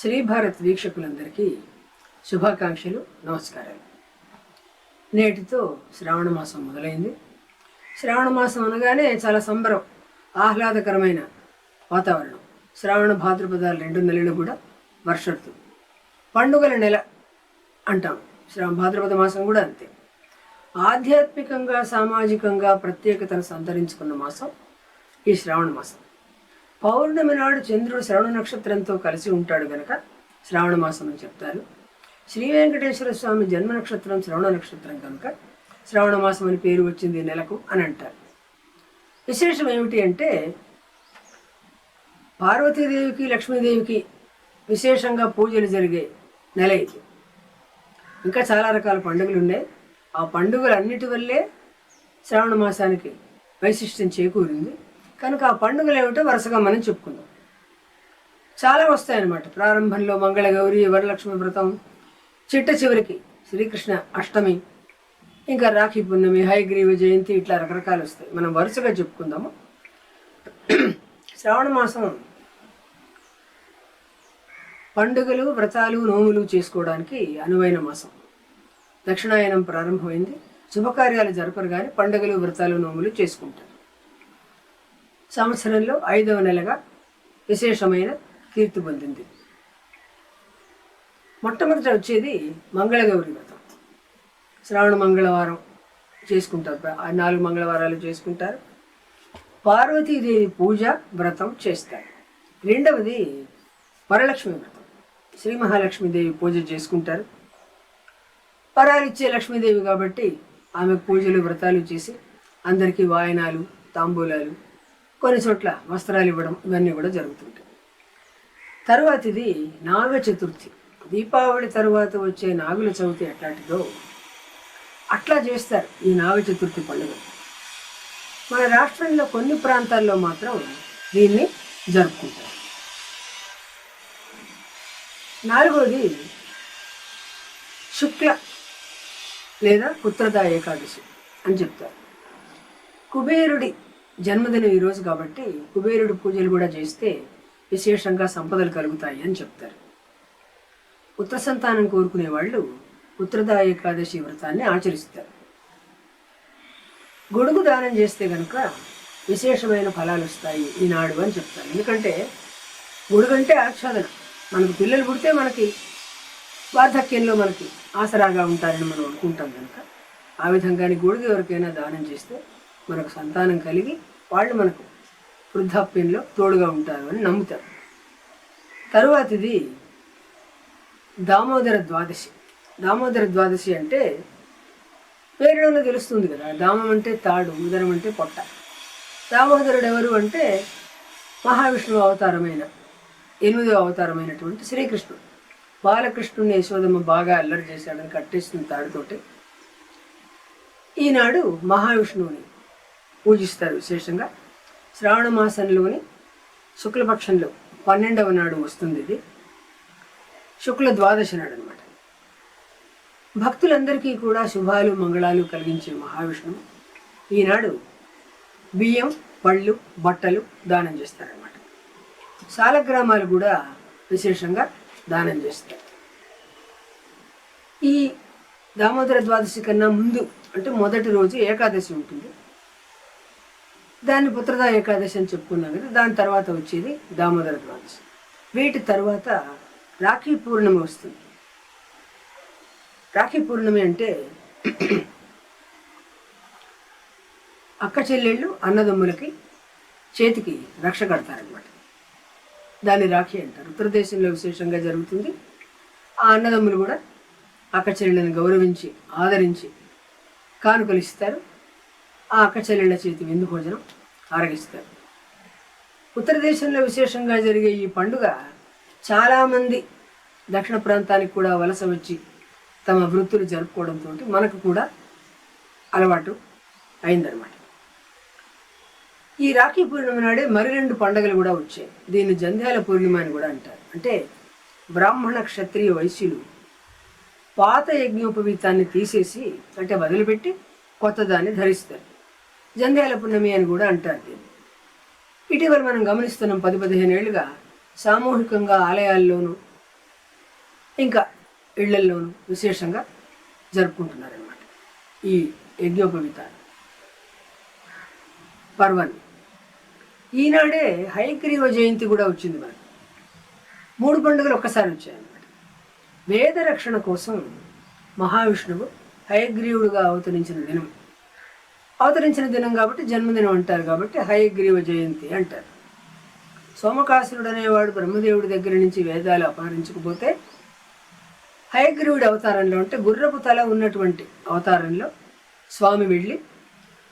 శ్రీ భారత్ వీక్షకులందరికీ శుభాకాంక్షలు నమస్కారాలు. నేటితో శ్రావణ మాసం మొదలైంది. శ్రావణ మాసం అనగానే చాలా సంబరం ఆహ్లాదకరమైన వాతావరణం. శ్రావణ భాద్రపదాలు రెండు నెలలు కూడా వర్ష పండుగల నెల అంటాం. శ్రావణ భాద్రపద మాసం కూడా అంతే. ఆధ్యాత్మికంగా సామాజికంగా ప్రత్యేకతను సంతరించుకున్న మాసం ఈ శ్రావణ మాసం. పౌర్ణమి నాడు చంద్రుడు శ్రవణ నక్షత్రంతో కలిసి ఉంటాడు గనక శ్రావణ మాసం అని చెప్తారు. శ్రీ వెంకటేశ్వర స్వామి జన్మ నక్షత్రం శ్రవణ నక్షత్రం కనుక శ్రావణ మాసం అని పేరు వచ్చింది నెలకు అని అంటారు. విశేషం ఏమిటి అంటే పార్వతీదేవికి లక్ష్మీదేవికి విశేషంగా పూజలు జరిగే నెల ఇది. ఇంకా చాలా రకాల పండుగలు ఉన్నాయి. ఆ పండుగలన్నిటి వల్లే శ్రావణ మాసానికి వైశిష్టం చేకూరింది. కనుక ఆ పండుగలు ఏమిటో వరుసగా మనం చెప్పుకుందాం. చాలా వస్తాయన్నమాట. ప్రారంభంలో మంగళగౌరి వరలక్ష్మి వ్రతం చిట్ట చివరికి శ్రీకృష్ణ అష్టమి ఇంకా రాఖీ పున్నమి హైగ్రీవ జయంతి ఇట్లా రకరకాలు వస్తాయి. మనం వరుసగా చెప్పుకుందాము. శ్రావణ మాసం పండుగలు వ్రతాలు నోములు చేసుకోవడానికి అనువైన మాసం. దక్షిణాయనం ప్రారంభమైంది. శుభకార్యాలు జరపరు కానీ పండుగలు వ్రతాలు నోములు చేసుకుంటారు. సంవత్సరంలో ఐదవ నెలగా విశేషమైన కీర్తి పొందింది. మొట్టమొదట వచ్చేది మంగళగౌరి వ్రతం. శ్రావణ మంగళవారం చేసుకుంటారు. ఆ నాలుగు మంగళవారాలు చేసుకుంటారు. పార్వతీదేవి పూజ వ్రతం చేస్తారు. రెండవది వరలక్ష్మి వ్రతం. శ్రీ మహాలక్ష్మీదేవి పూజ చేసుకుంటారు. పరాలిచ్చే లక్ష్మీదేవి కాబట్టి ఆమె పూజలు వ్రతాలు చేసి అందరికీ వాయనాలు తాంబూలాలు కొన్ని చోట్ల వస్త్రాలు ఇవ్వడం ఇవన్నీ కూడా జరుగుతుంటాయి. తరువాతిది నాగ చతుర్థి. దీపావళి తరువాత వచ్చే నాగుల చవితి ఎట్లాంటిదో అట్లా చేస్తారు ఈ నాగ చతుర్థి పండుగ. మన రాష్ట్రంలో కొన్ని ప్రాంతాల్లో మాత్రం దీన్ని జరుపుకుంటారు. నాలుగోది శుక్ల లేదా పుత్రదా ఏకాదశి అని చెప్తారు. కుబేరుడి జన్మదినం ఈరోజు కాబట్టి కుబేరుడు పూజలు కూడా చేస్తే విశేషంగా సంపదలు కలుగుతాయి అని చెప్తారు. ఉత్తర సంతానం కోరుకునే వాళ్ళు ఉత్తరదాయ ఏకాదశి వ్రతాన్ని ఆచరిస్తారు. గొడుగు దానం చేస్తే కనుక విశేషమైన ఫలాలు వస్తాయి ఈనాడు అని చెప్తారు. ఎందుకంటే గొడుగంటే ఆచ్ఛాదన మనకు పిల్లలు పుడితే మనకి వార్ధక్యంలో మనకి ఆసరాగా ఉంటారని మనం అనుకుంటాం కనుక ఆ విధంగానే గొడుగు ఎవరికైనా దానం చేస్తే మనకు సంతానం కలిగి వాళ్ళు మనకు వృద్ధాప్యంలో తోడుగా ఉంటారు అని నమ్ముతారు. తరువాతిది దామోదర ద్వాదశి. దామోదర ద్వాదశి అంటే పేరులోనే తెలుస్తుంది కదా దామం అంటే తాడు ఉదరం అంటే పొట్ట. దామోదరుడు ఎవరు అంటే మహావిష్ణువు అవతారమైన ఎనిమిదో అవతారమైనటువంటి శ్రీకృష్ణుడు. బాలకృష్ణుని యశోదమ్మ బాగా అల్లరి చేశాడని కట్టేసిన తాడుతోటి ఈనాడు మహావిష్ణువుని పూజిస్తారు విశేషంగా. శ్రావణ మాసంలోని శుక్లపక్షంలో పన్నెండవ నాడు వస్తుంది ఇది. శుక్ల ద్వాదశి నాడు అనమాట భక్తులందరికీ కూడా శుభాలు మంగళాలు కలిగించే మహావిష్ణువు. ఈనాడు బియ్యం పళ్ళు బట్టలు దానం చేస్తారనమాట. సాలగ్రామాలు కూడా విశేషంగా దానం చేస్తారు. ఈ దామోదర ద్వాదశి కన్నా ముందు అంటే మొదటి రోజు ఏకాదశి ఉంటుంది. దాన్ని పుత్రదా ఏకాదశి అని చెప్పుకున్నాం కదా దాని తర్వాత వచ్చేది దామోదర ద్వాదశి. వీటి తర్వాత రాఖీ పూర్ణిమ వస్తుంది. రాఖీ పూర్ణిమ అంటే అక్క చెల్లెళ్ళు అన్నదమ్ములకి చేతికి రక్ష కడతారనమాట దాన్ని రాఖీ అంటారు. ఉత్తరదేశంలో విశేషంగా జరుగుతుంది. ఆ అన్నదమ్ములు కూడా అక్క చెల్లెళ్ళని గౌరవించి ఆదరించి కానుకలు ఇస్తారు. ఆ అక్క చేతి విందు భోజనం ఆరగిస్తారు. ఉత్తర దేశంలో విశేషంగా జరిగే ఈ పండుగ చాలామంది దక్షిణ ప్రాంతానికి కూడా వలస వచ్చి తమ వృత్తులు జరుపుకోవడంతో మనకు కూడా అలవాటు అయిందనమాట ఈ రాఖీ పూర్ణిమ నాడే మరి రెండు పండుగలు కూడా వచ్చాయి. దీన్ని జంధ్యాల పూర్ణిమ అని కూడా అంటారు. అంటే బ్రాహ్మణ క్షత్రియ వైశ్యులు పాత యజ్ఞోపవీతాన్ని తీసేసి అంటే వదిలిపెట్టి కొత్తదాన్ని ధరిస్తారు. జంధ్యాల పున్నమి అని కూడా అంటారు దీన్ని. ఇటీవల మనం గమనిస్తున్నాం పది పదిహేను ఏళ్ళుగా సామూహికంగా ఆలయాల్లోనూ ఇంకా ఇళ్ళల్లోనూ విశేషంగా జరుపుకుంటున్నారనమాట ఈ యజ్ఞోపవిత పర్వాన్ని ఈనాడే హైగ్రీవ జయంతి కూడా వచ్చింది మనకు. మూడు పండుగలు ఒక్కసారి వచ్చాయన్నమాట. వేద రక్షణ కోసం మహావిష్ణువు హయగ్రీవుడుగా అవతరించిన దినం. అవతరించిన దినం కాబట్టి జన్మదినం అంటారు కాబట్టి హయగ్రీవ జయంతి అంటారు. సోమకాసురుడు అనేవాడు బ్రహ్మదేవుడి దగ్గర నుంచి వేదాలు అపహరించకపోతే హయగ్రీవుడి అవతారంలో అంటే గుర్రపు తల ఉన్నటువంటి అవతారంలో స్వామి వెళ్ళి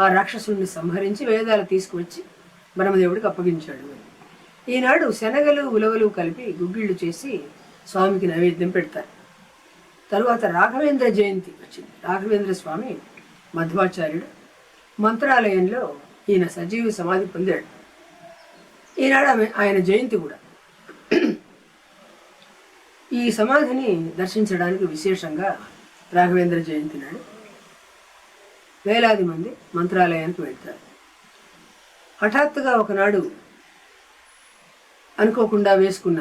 ఆ రాక్షసుడిని సంహరించి వేదాలు తీసుకువచ్చి బ్రహ్మదేవుడికి అప్పగించాడు. ఈనాడు శనగలు ఉలవలు కలిపి గుగ్గిళ్ళు చేసి స్వామికి నైవేద్యం పెడతారు. తరువాత రాఘవేంద్ర జయంతి వచ్చింది. రాఘవేంద్ర స్వామి మధ్వాచార్యుడు మంత్రాలయంలో ఈయన సజీవ సమాధి పొందాడు. ఈనాడు ఆమె ఆయన జయంతి కూడా. ఈ సమాధిని దర్శించడానికి విశేషంగా రాఘవేంద్ర జయంతి నాడు వేలాది మంది మంత్రాలయానికి వెళ్తారు. హఠాత్తుగా ఒకనాడు అనుకోకుండా వేసుకున్న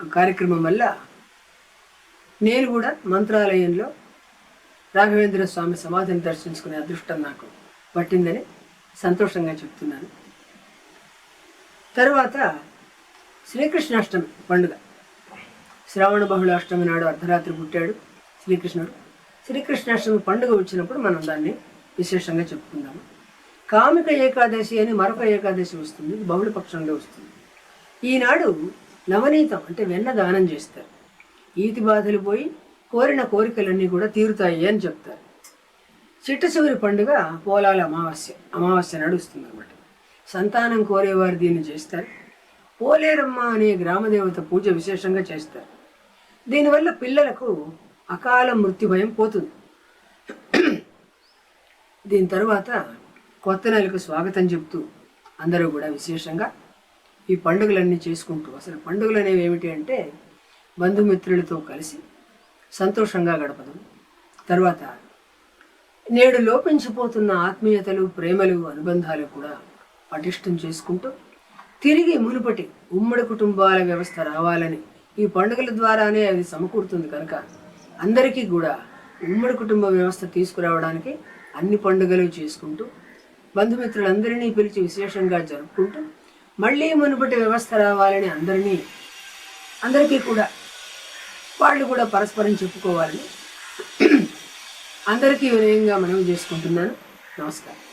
కార్యక్రమం వల్ల నేను కూడా మంత్రాలయంలో రాఘవేంద్ర స్వామి సమాధిని దర్శించుకునే అదృష్టం నాకు పట్టిందని సంతోషంగా చెప్తున్నాను. తరువాత శ్రీకృష్ణాష్టమి పండుగ. శ్రావణ బహుళాష్టమి నాడు అర్ధరాత్రి పుట్టాడు శ్రీకృష్ణుడు. శ్రీకృష్ణాష్టమి పండుగ వచ్చినప్పుడు మనం దాన్ని విశేషంగా చెప్పుకుందాము. కామిక ఏకాదశి అని మరొక ఏకాదశి వస్తుంది బహుళ పక్షంలో వస్తుంది. ఈనాడు నవనీతం అంటే వెన్న దానం చేస్తారు. ఈతి బాధలు పోయి కోరిన కోరికలన్నీ కూడా తీరుతాయి అని చెప్తారు. చిట్ట చివరి పండుగ పోలాల అమావాస్య అమావాస్య నడుస్తుంది అనమాట సంతానం కోరేవారు దీన్ని చేస్తారు. పోలేరమ్మ అనే గ్రామదేవత పూజ విశేషంగా చేస్తారు. దీనివల్ల పిల్లలకు అకాల మృత్యు భయం పోతుంది. దీని తర్వాత కొత్త నెలకు స్వాగతం చెప్తూ అందరూ కూడా విశేషంగా ఈ పండుగలన్నీ చేసుకుంటూ అసలు పండుగలు అనేవి ఏమిటి అంటే బంధుమిత్రులతో కలిసి సంతోషంగా గడపడం తర్వాత నేడు లోపించిపోతున్న ఆత్మీయతలు ప్రేమలు అనుబంధాలు కూడా పటిష్టం చేసుకుంటూ తిరిగి మునుపటి ఉమ్మడి కుటుంబాల వ్యవస్థ రావాలని ఈ పండుగల ద్వారానే అది సమకూరుతుంది కనుక అందరికీ కూడా ఉమ్మడి కుటుంబ వ్యవస్థ తీసుకురావడానికి అన్ని పండుగలు చేసుకుంటూ బంధుమిత్రులందరినీ పిలిచి విశేషంగా జరుపుకుంటూ మళ్ళీ మునుపటి వ్యవస్థ రావాలని అందరినీ అందరికీ కూడా వాళ్ళు కూడా పరస్పరం చెప్పుకోవాలని అందరికీ వినయంగా మనం చేసుకుంటున్నాను. నమస్కారం.